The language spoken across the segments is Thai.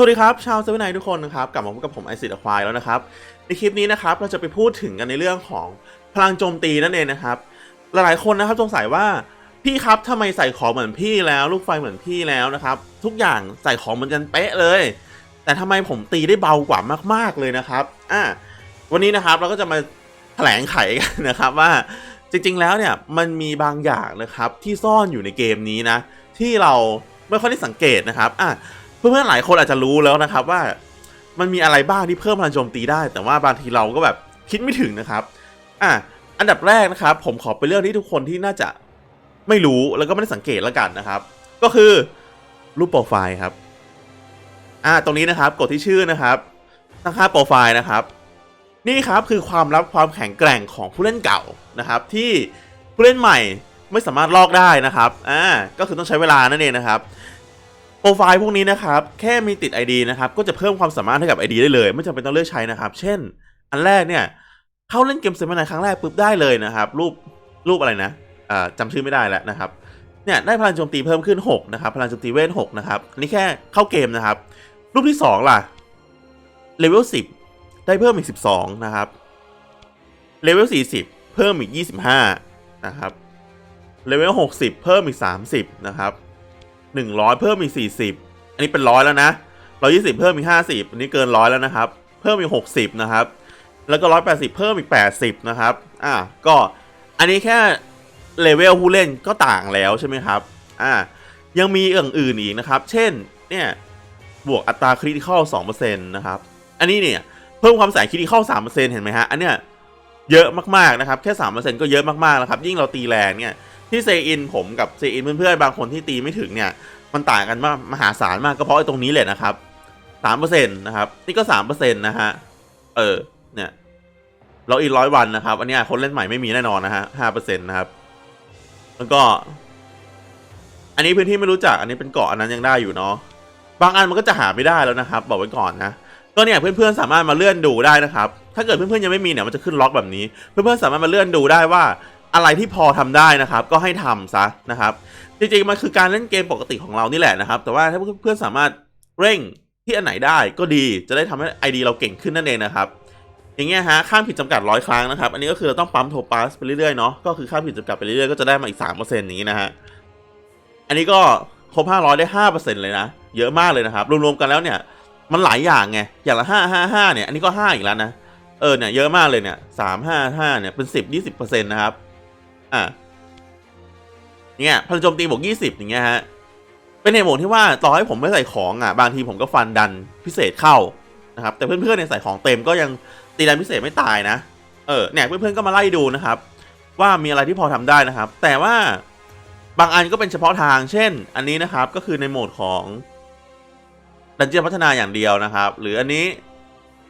สวัสดีครับ ชาวเซเว่นไนทุกคนนะครับ กลับมาพบกับผมไอซิดควายแล้วนะครับ ในคลิปนี้นะครับเราจะไปพูดถึงกันในเรื่องของพลังโจมตีนั่นเองนะครับ หลายๆคนนะครับสงสัยว่าพี่ครับทำไมใส่ของเหมือนพี่แล้ว ลูกไฟเหมือนพี่แล้วนะครับ ทุกอย่างใส่ของเหมือนกันเป๊ะเลย แต่ทำไมผมตีได้เบากว่ามาก ๆเลยนะครับอ่าวันนี้นะครับเราก็จะมาแถลงไขกันนะครับว่าจริงๆแล้วเนี่ยมันมีบางอย่างนะครับที่ซ่อนอยู่ในเกมนี้นะที่เราไม่ค่อยได้สังเกตนะครับอะ เพื่อนๆหลายคนอาจจะรู้แล้วนะครับว่ามันมีอะไรบ้างที่เพิ่มพลังโจมตีได้ แต่ว่าบางทีเราก็แบบคิดไม่ถึงนะครับ อะอันดับแรกนะครับ ผมขอไปเรื่องที่ทุกคนที่น่าจะไม่รู้แล้วก็ไม่ได้สังเกตแล้วกันนะครับ ก็คือรูปโปรไฟล์ครับ อะตรงนี้นะครับกดที่ชื่อนะครับตั้งค่าโปรไฟล์นะครับ นี่ครับคือความลับความแข็งแกร่งของผู้เล่นเก่านะครับ ที่ผู้เล่นใหม่ไม่สามารถลอกได้นะครับ อ่า ก็คือต้องใช้เวลานั่นเองนะครับ โปรไฟล์พวกนี้นะครับแค่มีติด ID นะครับก็จะเพิ่มความสามารถให้กับ ID ได้เลย ไม่จำเป็นต้องเลือกใช้นะครับ เช่น อันแรกเนี่ยเข้าเล่นเกมเซมินาครั้งแรกปุ๊บได้เลยนะครับ รูปรูปอะไรนะอ่าจำชื่อไม่ได้แล้วนะครับเนี่ยได้พลังโจมตีเพิ่มขึ้น 6 นะครับ พลังโจมตีเวท6นะครับอันนี้แค่เข้าเกมนะครับ รูปที่ 2 ล่ะเลเวล10 ได้เพิ่มอีก 12 นะครับเลเวล40 เพิ่มอีก 25 นะครับเลเวล60 เพิ่มอีก 30 นะครับ หนึ่งร้อยเพิ่มอีกสี่สิบอันนี้เป็นร้อยแล้วนะร้อยี่สิบเพิ่มอีกห้าสิบอันนี้เกินร้อยแล้วนะครับ เพิ่มอีกหกสิบนะครับ แล้วก็ร้อยแปดสิบเพิ่มอีกแปดสิบนะครับ อ่า ก็อันนี้แค่เลเวลผู้เล่นก็ต่างแล้วใช่ไหมครับ อ่า ยังมีอย่างอื่นอีกนะครับ เช่น เนี่ย บวกอัตราคริติคอลสองเปอร์เซ็นต์นะครับ อันนี้เนี่ย เพิ่มความแสงคริติคอลสามเปอร์เซ็นต์เห็นไหมฮะ อันเนี้ยเยอะมากๆนะครับ แค่สามเปอร์เซ็นต์ก็เยอะมากๆแล้วครับ ยิ่งเราตีแรงเนี่ย ที่เซอินผมกับเซอินเพื่อนๆบางคนที่ตีไม่ถึงเนี่ย มันต่างกันมากมหาศาลมากก็เพราะไอ้ตรงนี้แหละนะครับสามเปอร์เซ็นต์นะครับ นี่ก็สามเปอร์เซ็นต์นะฮะเออเนี่ยเราอีกร้อยวันนะครับ อันนี้คนเล่นใหม่ไม่มีแน่นอนนะฮะห้าเปอร์เซ็นต์นะครับ แล้วก็ อันนี้พื้นที่ไม่รู้จักอันนี้เป็นเกาะอันนั้นยังได้อยู่เนาะบางอันมันก็จะหาไม่ได้แล้วนะครับ บอกไว้ก่อนนะก็เนี่ยเพื่อนๆสามารถมาเลื่อนดูได้นะครับ ถ้าเกิดเพื่อนๆยังไม่มีเนี่ยมันจะขึ้นล็อกแบบนี้ เพื่อนๆสามารถมาเลื่อนดูได้ว่า อะไรที่พอทำได้นะครับ ก็ให้ทำซะนะครับ จริงๆมันคือการเล่นเกมปกติของเรานี่แหละนะครับ แต่ว่าถ้าเพื่อนๆสามารถเร่งที่อันไหนได้ก็ดีจะได้ทำให้ ID เราเก่งขึ้นนั่นเองนะครับอย่างเงี้ยฮะข้ามผิดจำกัดร้อยครั้งนะครับ อันนี้ก็คือเราต้องปั๊มโทปัสไปเรื่อยๆเนาะก็คือข้ามผิดจำกัดไปเรื่อยๆก็จะได้มาอีก3%อย่างนี้นะฮะอันนี้ก็ครบ500ได้5%เปอร์เซ็นต์เลยนะเยอะมากเลยนะครับรวมๆกันแล้วเนี่ยมันหลายอย่างไงอย่างละ5 5 5เนี่ยอันนี้ก็5อีกแล้วนะเออเนี่ยเยอะมากเลยเนี่ย3 5 5เนี่ยเป็น10 20%นะครับ อะเนี่ยพลังโจมตีบวก20อย่างเงี้ยฮะเป็นเหตุผลที่ว่าต่อให้ผมไม่ใส่ของอะบางทีผมก็ฟันดันพิเศษเข้านะครับ แต่เพื่อนๆเนี่ยใส่ของเต็มก็ยังตีดันพิเศษไม่ตายนะเออเนี่ยเพื่อนๆก็มาไล่ดูนะครับ ว่ามีอะไรที่พอทำได้นะครับ แต่ว่าบางอันก็เป็นเฉพาะทาง เช่น อันนี้นะครับก็คือในโหมดของดันเจียนพัฒนาอย่างเดียวนะครับ หรืออันนี้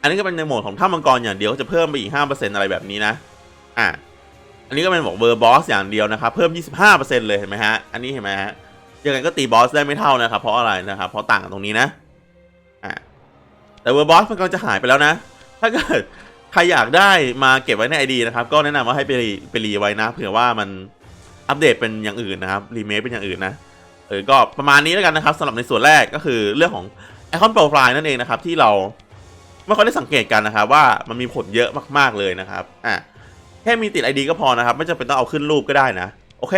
อันนี้ก็เป็นในโหมดของถ้ำมังกรอย่างเดียวก็จะเพิ่มไปอีก5%อะไรแบบนี้นะ อะ อันนี้ก็เป็นบอกเวอร์บอสอย่างเดียวนะครับ เพิ่ม 25%เลยเห็นไหมฮะ อันนี้เห็นไหมฮะ ยังไงก็ตีบอสได้ไม่เท่านะครับ เพราะอะไรนะครับ เพราะต่างกันตรงนี้นะ อ่าแต่เวอร์บอสมันกำลังจะหายไปแล้วนะ ถ้าเกิดใครอยากได้มาเก็บไว้ในไอดีนะครับ ก็แนะนำว่าให้ไปไปรีไว้นะ เผื่อว่ามันอัปเดตเป็นอย่างอื่นนะครับ รีเมคเป็นอย่างอื่นนะ เออ ก็ประมาณนี้แล้วกันนะครับสำหรับในส่วนแรกก็คือเรื่องของไอคอนโปรไฟล์นั่นเองนะครับที่เราไม่ค่อยได้สังเกตกันนะครับว่ามันมีผลเยอะมาก ๆเลยนะครับ อะ แค่มีติด ID ก็พอนะครับ ไม่จำเป็นต้องเอาขึ้นรูปก็ได้นะ โอเค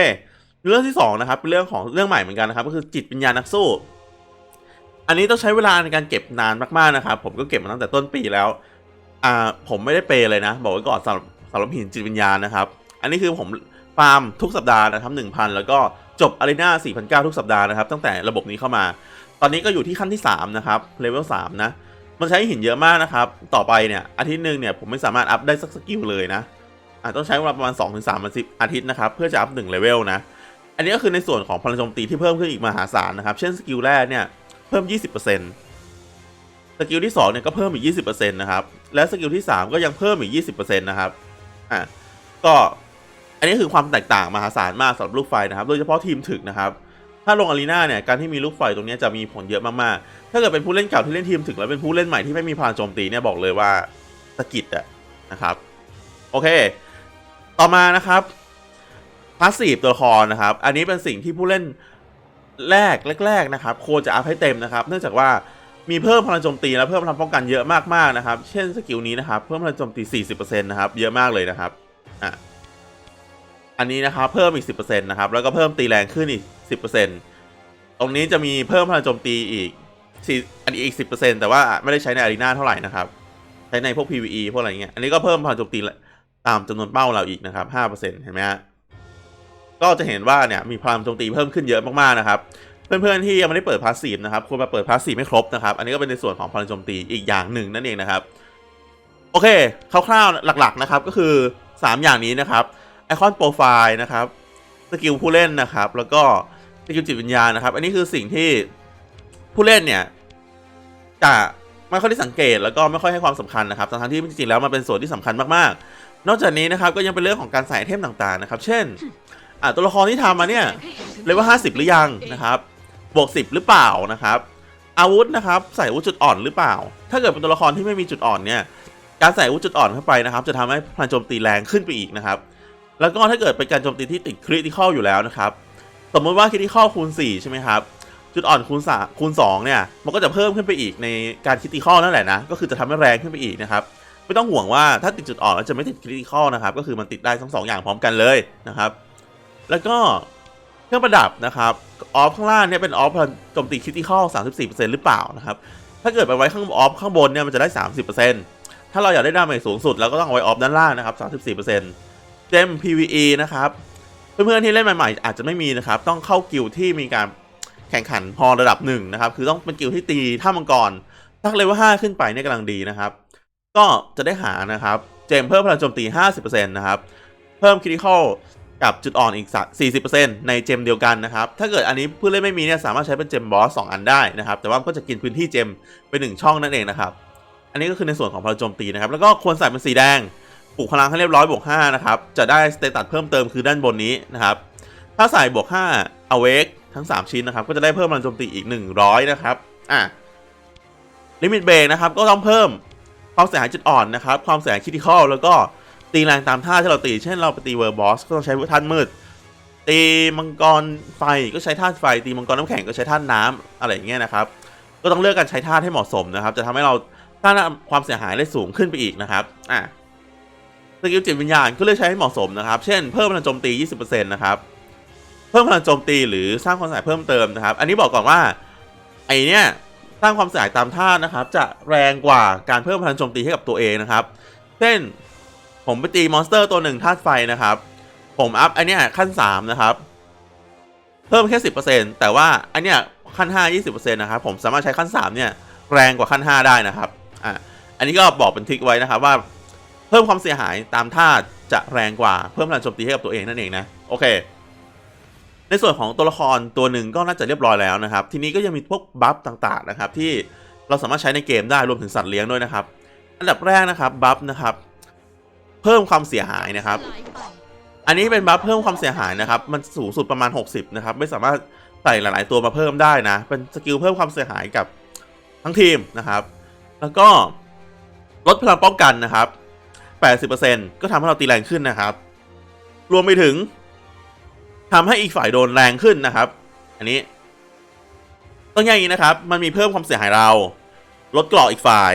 เรื่องที่2นะครับเป็นเรื่องของเรื่องใหม่เหมือนกันนะครับ ก็คือจิตวิญญาณนักสู้ อันนี้ต้องใช้เวลาในการเก็บนานมากๆนะครับ ผมก็เก็บมาตั้งแต่ต้นปีแล้ว อ่า ผมไม่ได้เปย์เลยนะ บอกไว้ก่อนสำหรับสำหรับหินจิตวิญญาณนะครับ อันนี้คือผมฟาร์มทุกสัปดาห์นะครับหนึ่งพันแล้วก็จบอารีนาสี่พันเก้าทุกสัปดาห์นะครับ ตั้งแต่ระบบนี้เข้ามา ตอนนี้ก็อยู่ที่ขั้นที่ 3 นะครับ เลเวล 3 นะ มันใช้หินเยอะมากนะครับ ต่อไปเนี่ย อาทิตย์หนึ่งเนี่ยผมไม่สามารถอัพได้สักสกิลเลยนะ อาจต้องใช้เวลาประมาณ 2-3อาทิตย์อาทิตย์นะครับ เพื่อจะอัพ1เลเวลนะ อันนี้ก็คือในส่วนของพลังโจมตีที่เพิ่มขึ้นอีกมหาศาลนะครับ เช่นสกิลแรกเนี่ยเพิ่ม 20%สกิลที่2เนี่ยก็เพิ่มอีก 20%นะครับ และสกิลที่ 3 ก็ยังเพิ่มอีก 20%นะครับ อะ ก็อันนี้คือความแตกต่างมหาศาลมากสำหรับลูกไฟนะครับ โดยเฉพาะทีมถึกนะครับ ถ้าลงอารีนาเนี่ย การที่มีลูกไฟตรงนี้จะมีผลเยอะมากๆ ถ้าเกิดเป็นผู้เล่นเก่าที่เล่นทีมถึกแล้วเป็นผู้เล่นใหม่ที่ไม่มีพลังโจมตีเนี่ยบอกเลยว่าสกิดอะนะครับ โอเค ต่อมานะครับพาสซีฟตัวละครนะครับ อันนี้เป็นสิ่งที่ผู้เล่นแรกแรกๆนะครับควรจะอัพให้เต็มนะครับ เนื่องจากว่ามีเพิ่มพลังโจมตีและเพิ่มพลังป้องกันเยอะมากๆนะครับ เช่นสกิลนี้นะครับ เพิ่มพลังโจมตี 40%นะครับ เยอะมากเลยนะครับอะอันนี้นะครับ เพิ่มอีก 10%นะครับ แล้วก็เพิ่มตีแรงขึ้นอีก 10%ตรงนี้จะมีเพิ่มพลังโจมตีอีกอันนี้อีก 10%แต่ว่าไม่ได้ใช้ในอารีนาเท่าไหร่นะครับ ใช้ในพวก PVE พวกอะไรเงี้ย อันนี้ก็เพิ่มพลังโจมตี ตามจำนวนเป้าเราอีกนะครับ5%เห็นไหมฮะก็จะเห็นว่าเนี่ยมีพลังโจมตีเพิ่มขึ้นเยอะมากๆนะครับเพื่อนๆที่ยังไม่ได้เปิดพาสซีฟนะครับควรมาเปิดพาสซีฟไม่ครบนะครับ อันนี้ก็เป็นในส่วนของพลังโจมตีอีกอย่างหนึ่งนั่นเองนะครับโอเคคร่าวๆหลักๆนะครับก็คือ 3 อย่างนี้นะครับไอคอนโปรไฟล์นะครับสกิลผู้เล่นนะครับ แล้วก็สกิลจิตวิญญาณนะครับ อันนี้คือสิ่งที่ผู้เล่นเนี่ยจะไม่ค่อยได้สังเกตแล้วก็ไม่ค่อยให้ความสำคัญนะครับทั้งที่จริงๆแล้วมันเป็นส่วนที่สำคัญมากๆ นอกจากนี้นะครับก็ยังเป็นเรื่องของการใส่เทมต่างๆนะครับ เช่นตัวละครที่ทำมาเนี่ยเลเวลห้าสิบหรือยังนะครับ บวกสิบหรือเปล่านะครับ อาวุธนะครับใส่อาวุธจุดอ่อนหรือเปล่า ถ้าเกิดเป็นตัวละครที่ไม่มีจุดอ่อนเนี่ยการใส่อาวุธจุดอ่อนเข้าไปนะครับ จะทำให้พลังโจมตีแรงขึ้นไปอีกนะครับ แล้วก็ถ้าเกิดเป็นการโจมตีที่ติดคริติคอลอยู่แล้วนะครับสมมติว่าคริติคอลคูณ4ใช่ไหมครับจุดอ่อนคูณ3คูณ2เนี่ยมันก็จะเพิ่มขึ้นไปอีกในการคริติคอลนั่นแหละนะก็คือจะทำให้แรงขึ้นไปอีกนะครับ ไม่ต้องห่วงว่าถ้าติดจุดอ่อนแล้วจะไม่ติดคริติคอลนะครับ ก็คือมันติดได้ทั้งสองอย่างพร้อมกันเลยนะครับ แล้วก็เครื่องประดับนะครับออฟข้างล่างเนี่ยเป็นออฟโจมตีคริติคอล34%หรือเปล่านะครับ ถ้าเกิดไปไว้ข้างออฟข้างบนเนี่ยมันจะได้ 30%ถ้าเราอยากได้ดาเมจสูงสุดเราก็ต้องเอาไว้ออฟด้านล่างนะครับ34%เจม PVE นะครับเพื่อนๆที่เล่นใหม่ๆ อาจจะไม่มีนะครับ ต้องเข้ากิลด์ที่มีการแข่งขันพอระดับหนึ่งนะครับ คือต้องเป็นกิลที่ตีท่ามังกร ถ้าเลเวล5ขึ้นไปเนี่ยกำลังดีนะครับ ก็จะได้หานะครับ เจมเพิ่มพลังโจมตี 50%นะครับ เพิ่มคริติคอลกับจุดอ่อนอีก 40%ในเจมเดียวกันนะครับ ถ้าเกิดอันนี้ผู้เล่นไม่มีเนี่ยสามารถใช้เป็นเจมบอส 2 อันได้นะครับ แต่ว่าก็จะกินพื้นที่เจมไปหนึ่งช่องนั่นเองนะครับ อันนี้ก็คือในส่วนของพลังโจมตีนะครับ แล้วก็ควรใส่เป็นสีแดง ปลูกพลังให้เรียบร้อยบวก5นะครับ จะได้สเตตัสเพิ่มเติมคือด้านบนนี้นะครับ ถ้าใส่บวก5 awake ทั้ง 3 ชิ้นนะครับ ก็จะได้เพิ่มพลังโจมตีอีก 100 นะครับ อะ ลิมิตเบรกนะครับ ก็ต้องเพิ่ม ความเสียหายจุดอ่อนนะครับ ความเสียหายคิติคอลแล้วก็ตีแรงตามท่าที่เราตี เช่นเราไปตีเวอร์บอสก็ต้องใช้ท่านมืด ตีมังกรไฟก็ใช้ท่าไฟ ตีมังกรน้ำแข็งก็ใช้ท่าน้ำอะไรอย่างเงี้ยนะครับ ก็ต้องเลือกการใช้ท่าให้เหมาะสมนะครับ จะทำให้เราสร้างความเสียหายได้สูงขึ้นไปอีกนะครับ อะสกิลจิตวิญญาณก็เลือกใช้ให้เหมาะสมนะครับ เช่น เพิ่มพลังโจมตี 20%นะครับ เพิ่มพลังโจมตีหรือสร้างความเสียหายเพิ่มเติมนะครับ อันนี้บอกก่อนว่าไอเนี้ย สร้างความเสียหายตามท่านะครับ จะแรงกว่าการเพิ่มพลังโจมตีให้กับตัวเองนะครับ เช่น ผมไปตีมอนสเตอร์ตัวหนึ่งธาตุไฟนะครับ ผมอัพอันเนี้ยขั้น 3 นะครับ เพิ่มแค่ 10%แต่ว่าอันเนี้ยขั้น 5 20%นะครับ ผมสามารถใช้ขั้น 3 เนี่ยแรงกว่าขั้น 5 ได้นะครับ อะ อันนี้ก็บอกเป็นทิคไว้นะครับว่า เพิ่มความเสียหายตามท่าจะแรงกว่าเพิ่มพลังโจมตีให้กับตัวเองนั่นเองนะ โอเค ในส่วนของตัวละครตัวหนึ่งก็น่าจะเรียบร้อยแล้วนะครับ ทีนี้ก็ยังมีพวกบัฟต่างๆนะครับที่เราสามารถใช้ในเกมได้รวมถึงสัตว์เลี้ยงด้วยนะครับ อันดับแรกนะครับบัฟนะครับ เพิ่มความเสียหายนะครับ อันนี้เป็นบัฟเพิ่มความเสียหายนะครับ มันสูงสุดประมาณ 60นะครับไม่สามารถใส่หลาย ๆ ตัวมาเพิ่มได้นะ เป็นสกิลเพิ่มความเสียหายกับทั้งทีมนะครับ แล้วก็ลดพลังป้องกันนะครับ 80%ก็ทำให้เราตีแรงขึ้นนะครับ รวมไปถึง ทำให้อีกฝ่ายโดนแรงขึ้นนะครับ อันนี้ต้องอย่างนี้นะครับ มันมีเพิ่มความเสียหายเรา ลดเกราะอีกฝ่าย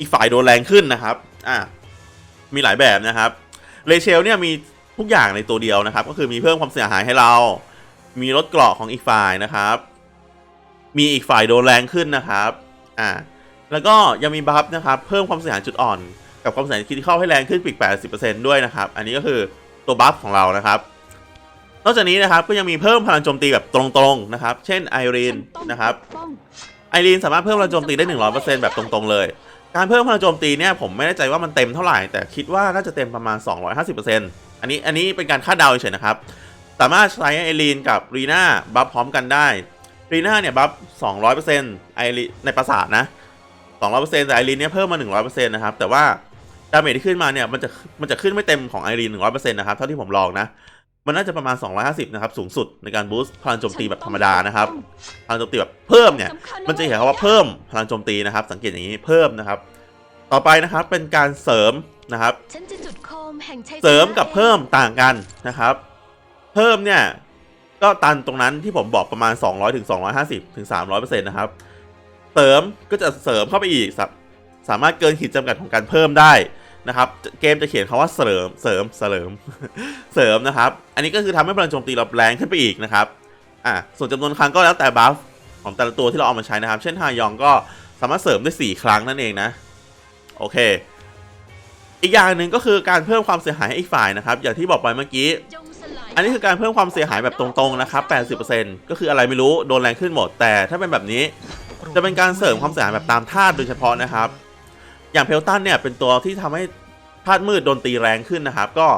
อีกฝ่ายโดนแรงขึ้นนะครับอ่ามีหลายแบบนะครับเรเชลเนี่ยมีทุกอย่างในตัวเดียวนะครับ ก็คือมีเพิ่มความเสียหายให้เรา มีลดเกราะของอีกฝ่ายนะครับ มีอีกฝ่ายโดนแรงขึ้นนะครับอ่าแล้วก็ยังมีบัฟนะครับเพิ่มความเสียหายจุดอ่อน กับความเสียหายคิดเข้าให้แรงขึ้นอีก80%ด้วยนะครับ อันนี้ก็คือตัวบัฟของเรานะครับ นอกจากนี้นะครับก็ยังมีเพิ่มพลังโจมตีแบบตรงๆนะครับ เช่นไอรีนนะครับไอรีนสามารถเพิ่มพลังโจมตีได้ 100%แบบตรงๆ เลย การเพิ่มพลังโจมตีเนี่ยผมไม่แน่ใจว่ามันเต็มเท่าไหร่ แต่คิดว่าน่าจะเต็มประมาณ 250%อันนี้อันนี้เป็นการคาดเดาเฉยๆนะครับ สามารถใช้ไอรีนกับรีน่าบัฟพร้อมกันได้รีน่าเนี่ยบัฟ 200%ไอรีในปราสาทนะ 200%แต่ไอรีนเนี่ยเพิ่มมา 100%นะครับแต่ว่าดาเมจที่ขึ้นมาเนี่ยมันจะมันจะขึ้นไม่เต็มของไอรีน100%นะครับเท่าที่ผมลองนะ มันน่าจะประมาณ 250 นะครับ สูงสุดในการบูสต์พลังโจมตีแบบธรรมดานะครับพลังโจมตีแบบเพิ่มเนี่ย มันจะเห็นคำว่าเพิ่มพลังโจมตีนะครับ สังเกตอย่างนี้เพิ่มนะครับ ต่อไปนะครับเป็นการเสริมนะครับฉันจะจุดโคมแห่งชัยชนะเสริมกับองเพิ่มต่างกันนะครับ เพิ่มเนี่ยก็ตันตรงนั้นที่ผมบอกประมาณ 200ถึง250ถึง300%นะครับ เสริมก็จะเสริมเข้าไปอีกสาสามารถเกินขีดจำกัดของการเพิ่มได้ นะครับเกมจะเขียนคาว่าเสริมเสริมเสริมเสริมนะครับ อันนี้ก็คือทำให้พลังโจมตีเราแรงขึ้นไปอีกนะครับอะส่วนจำนวนครั้งก็แล้วแต่บัฟของแต่ละตัวที่เราเอามาใช้นะครับ เช่นฮายองก็สามารถเสริมได้ 4 ครั้งนั่นเองนะโอเค อีกอย่างหนึ่งก็คือการเพิ่มความเสียหายให้อีกฝ่ายนะครับ อย่างที่บอกไปเมื่อกี้ อันนี้คือการเพิ่มความเสียหายแบบตรงๆนะครับ80%ก็คืออะไรไม่รู้โดนแรงขึ้นหมด แต่ถ้าเป็นแบบนี้ จะเป็นการเสริมความเสียหายแบบตามธาตุโดยเฉพาะนะครับ อย่างเพลตันเนี่ยเป็นตัวที่ทำให้ธาตุมืดโดนตีแรงขึ้นนะครับ ก็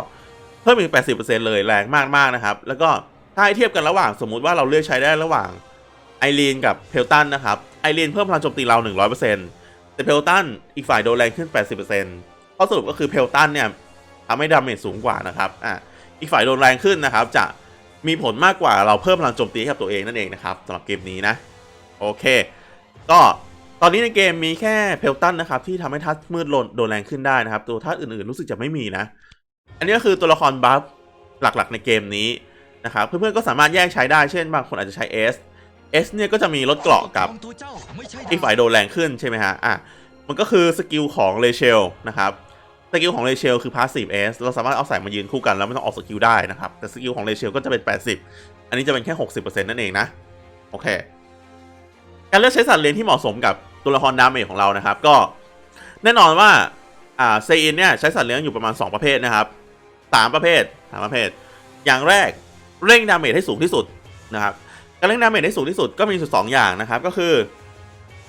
เพิ่มอีก 80%เลยแรงมากๆนะครับ แล้วก็ถ้าให้เทียบกันระหว่างสมมุติว่าเราเลือกใช้ได้ระหว่างไอรีนกับเพลตันนะครับไอรีนเพิ่มพลังโจมตีเรา 100%แต่เพลตันอีกฝ่ายโดนแรงขึ้น 80%ข้อสรุปก็คือเพลตันเนี่ยทำให้ดาเมจสูงกว่านะครับอะอีกฝ่ายโดนแรงขึ้นนะครับ จะมีผลมากกว่าเราเพิ่มพลังโจมตีให้กับตัวเองนั่นเองนะครับสำหรับเกมนี้นะโอเค ก็ ตอนนี้ในเกมมีแค่เพลตันนะครับที่ทำให้ทัศมืดโดนโดนแรงขึ้นได้นะครับ ตัวทัศอื่นๆรู้สึกจะไม่มีนะ อันนี้ก็คือตัวละครบัฟหลักๆในเกมนี้นะครับเพื่อนๆก็สามารถแยกใช้ได้เช่นบางคนอาจจะใช้ S S เนี่ยก็จะมีลดเกราะกับไอีกฝ่ายโดนแรงขึ้นใช่ไหมฮะอะมันก็คือสกิลของเลเชลนะครับสกิลของเลเชลคือ passive S เราสามารถเอาใส่มายืนคู่กันแล้วไม่ต้องออกสกิลได้นะครับ แต่สกิลของเลเชลก็จะเป็น 80 อันนี้จะเป็นแค่ 60%นั่นเองนะ โอเค การเลือกใช้สัตว์เลี้ยงที่เหมาะสมกับ ตัวละครดาเมจของเรานะครับ ก็แน่นอนว่าอ่าเซอินเนี่ยใช้สัตว์เลี้ยงอยู่ประมาณ 2 ประเภทนะครับ3ประเภทสามประเภท อย่างแรกเร่งดาเมจให้สูงที่สุดนะครับการเร่งดาเมจให้สูงที่สุดก็มีอยู่สองอย่างนะครับก็คือ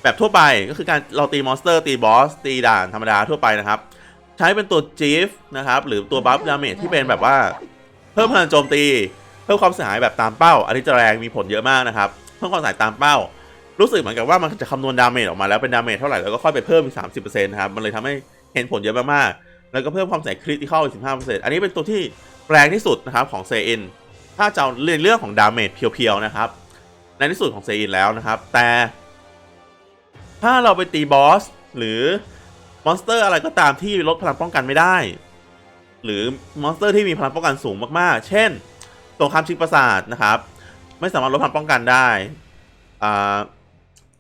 แบบทั่วไปก็คือการเราตีมอนสเตอร์ตีบอสตีด่านธรรมดาทั่วไปนะครับ ใช้เป็นตัวจีฟนะครับหรือตัวบัฟดาเมจที่เป็นแบบว่า เพิ่มพลังโจมตี เพิ่มความเสียหายแบบตามเป้า อันนี้จะแรงมีผลเยอะมากนะครับ เพิ่มความเสียหายตามเป้า รู้สึกเหมือนกับว่ามันจะคำนวณดาเมจออกมาแล้วเป็นดาเมจเท่าไหร่แล้วก็ค่อยไปเพิ่มอีกสามสิบเปอร์เซ็นต์นะครับมันเลยทำให้เห็นผลเยอะมากๆแล้วก็เพิ่มความเสียหายคริติคอลอีกสิบห้าเปอร์เซ็นต์อันนี้เป็นตัวที่แรงที่สุดนะครับของเซอินถ้าจะเอาเรื่องของดาเมจเพียวๆนะครับในที่สุดของเซอินแล้วนะครับ แต่ ถ้าเราไปตีบอสหรือมอนสเตอร์อะไรก็ตามที่ลดพลังป้องกันไม่ได้ หรือมอนสเตอร์ที่มีพลังป้องกันสูงมากๆ เช่นตัวคามชิงประสาทนะครับ ไม่สามารถลดพลังป้องกันได้อ่า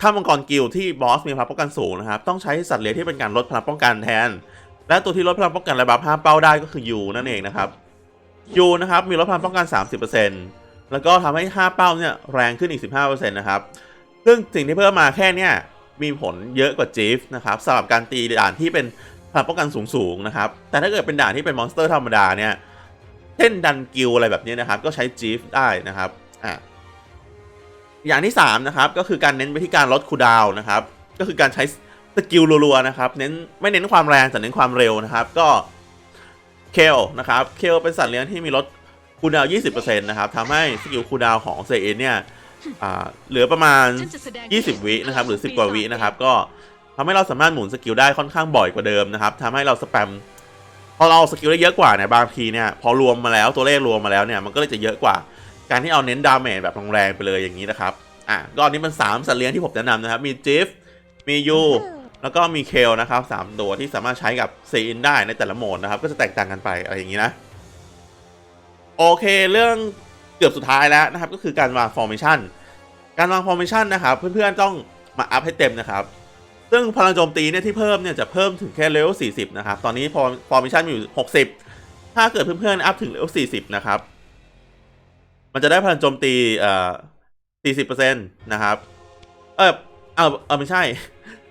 ถ้ามังกรกิลที่บอสมีพลังป้องกันสูงนะครับ ต้องใช้สัตว์เลี้ยงที่เป็นการลดพลังป้องกันแทน และตัวที่ลดพลังป้องกันและบัฟห้าเป้าได้ก็คือยูนั่นเองนะครับยูนะครับมีลดพลังป้องกัน 30%แล้วก็ทำให้ 5 เป้าเนี่ยแรงขึ้นอีก 15%นะครับ ซึ่งสิ่งที่เพิ่มมาแค่เนี้ยมีผลเยอะกว่าจีฟนะครับสำหรับการตีด่านที่เป็นพลังป้องกันสูงๆนะครับ แต่ถ้าเกิดเป็นด่านที่เป็นมอนสเตอร์ธรรมดาเนี่ย เช่นดันกิลอะไรแบบนี้นะครับ ก็ใช้จีฟได้นะครับ อะ อย่างที่ 3 นะครับ ก็คือการเน้นไปที่การลดคูดาวนะครับ ก็คือการใช้สกิลรัวๆนะครับ เน้นไม่เน้นความแรงแต่เน้นความเร็วนะครับ ก็เคลนะครับ เคลเป็นสัตว์เลี้ยงที่มีลดคูดาว 20%นะครับทำให้สกิลคูดาวของเซเอเนี่ยเหลือประมาณ 20 วินะครับ หรือ 10 กว่าวินะครับ ก็ทำให้เราสามารถหมุนสกิลได้ค่อนข้างบ่อยกว่าเดิมนะครับทำให้เราสแปมพอเราสกิลได้เยอะกว่าเนี่ยบางทีเนี่ยพอรวมมาแล้วตัวเลขรวมมาแล้วเนี่ยมันก็เลยจะเยอะกว่า การที่เอาเน้นดาเมจแบบแรงๆไปเลยอย่างนี้นะครับ อะก็อันนี้มัน 3 สัตว์เลี้ยงที่ผมแนะนำนะครับ มีจิฟ มียูแล้วก็มีเคลนะครับสามตัวที่สามารถใช้กับซีอินได้ในแต่ละโหมดนะครับ ก็จะแตกต่างกันไปอะไรอย่างนี้นะ โอเคเรื่องเกือบสุดท้ายแล้วนะครับ ก็คือการวางฟอร์เมชันการวางฟอร์เมชันนะครับ เพื่อนๆต้องมาอัพให้เต็มนะครับ ซึ่งพลังโจมตีเนี่ยที่เพิ่มเนี่ยจะเพิ่มถึงแค่เลเวล40 นะครับ ตอนนี้พอฟอร์เมชันมีอยู่ 60 ถ้าเกิดเพื่อนๆอัพถึงเลเวล40 นะครับ มันจะได้พลังโจมตีเอ่อ40%นะครับ เออเอาเอาไม่ใช่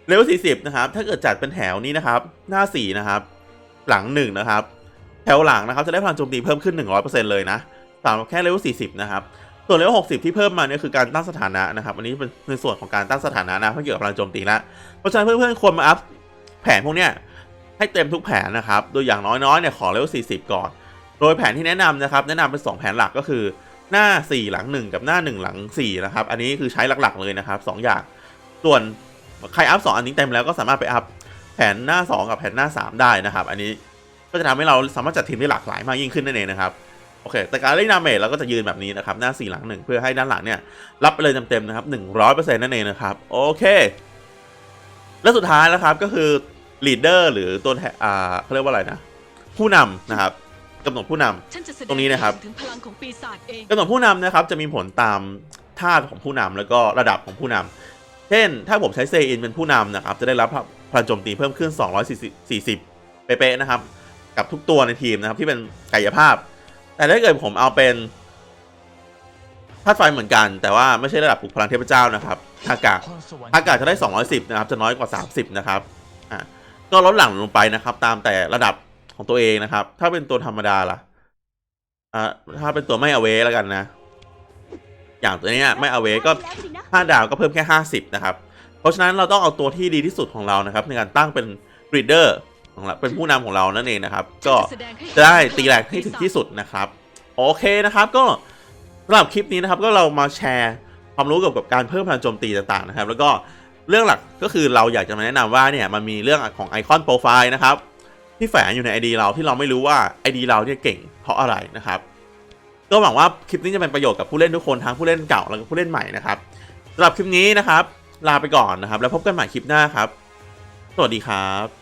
เลเวล40นะครับ ถ้าเกิดจัดเป็นแถวนี้นะครับ หน้า4นะครับ หลัง1นะครับ แถวหลังนะครับ จะได้พลังโจมตีเพิ่มขึ้น100%เลยนะสำหรับแค่เลเวล40นะครับ ส่วนเลเวล60ที่เพิ่มมาเนี่ยคือการตั้งสถานะนะครับ อันนี้เป็นในส่วนของการตั้งสถานะนะไม่เกี่ยวกับพลังโจมตีละเพราะฉะนั้นเพื่อนๆควรมาอัพแผนพวกเนี้ยให้เต็มทุกแผนนะครับ โดยอย่างน้อยๆเนี่ยขอเลเวล40 ก่อน โดยแผนที่แนะนำนะครับ แนะนำเป็น 2 แผนหลักก็คือ หน้า 4 หลัง 1 กับหน้า 1 หลัง 4 นะครับ อันนี้คือใช้หลักๆเลยนะครับ 2 อย่าง ส่วนใครอัพ2อันนี้เต็มแล้วก็สามารถไปอัพแผนหน้า 2 กับแผนหน้า 3 ได้นะครับ อันนี้ก็จะทำให้เราสามารถจัดทีมได้หลากหลายมากยิ่งขึ้นนั่นเองนะครับโอเค แต่การเล่นดาเมจเราก็จะยืนแบบนี้นะครับ หน้า 4 หลัง 1 เพื่อให้ด้านหลังเนี่ยรับไปเลยเต็มๆนะครับ100%นั่นเองนะครับโอเค และสุดท้ายนะครับก็คือ leader หรือตัวแทนอ่าเขาเรียกว่าอะไรนะผู้นำนะครับ กำหนดผู้นำฉันจะแสดงตรงนี้นะครับถึงพลังของปีศาจเองกำหนดผู้นำนะครับจะมีผลตามธาตุของผู้นำแล้วก็ระดับของผู้นำเช่น ถ้าผมใช้เซอินเป็นผู้นำนะครับจะได้รับพลังโจมตีเพิ่มขึ้น 240 เป๊ะๆนะครับ กับทุกตัวในทีมนะครับที่เป็นกายภาพ แต่ถ้าเกิดผมเอาเป็นธาตุไฟเหมือนกัน แต่ว่าไม่ใช่ระดับปลุกพลังเทพเจ้านะครับอากาศอากาศจะได้ 210 นะครับ จะน้อยกว่า 30 นะครับอะก็ลดหลั่งลงไปนะครับ ตามแต่ระดับ ของตัวเองนะครับ ถ้าเป็นตัวธรรมดาล่ะอ่าถ้าเป็นตัวไม่อเวแล้วกันนะ อย่างตัวเนี้ยไม่อเวก็5ดาวก็เพิ่มแค่ 50 นะครับ เพราะฉะนั้นเราต้องเอาตัวที่ดีที่สุดของเรานะครับ ในการตั้งเป็นกรีดเดอร์ของเราเป็นผู้นำของเรานั่นเองนะครับ ก็จะได้ตีแรงให้ถึงที่สุดนะครับ โอเคนะครับ ก็สำหรับคลิปนี้นะครับก็เรามาแชร์ความรู้เกี่ยวกับการเพิ่มพลังโจมตีต่างๆนะครับ แล้วก็เรื่องหลักก็คือเราอยากจะมาแนะนำว่าเนี่ยมันมีเรื่องของไอคอนโปรไฟล์นะครับ ที่แฝงอยู่ใน ID เราที่เราไม่รู้ว่า ID เราเนี่ยเก่งเพราะอะไรนะครับก็หวังว่าคลิปนี้จะเป็นประโยชน์กับผู้เล่นทุกคนทั้งผู้เล่นเก่าแล้วก็ผู้เล่นใหม่นะครับสำหรับคลิปนี้นะครับ ลาไปก่อนนะครับ แล้วพบกันใหม่คลิปหน้าครับ สวัสดีครับ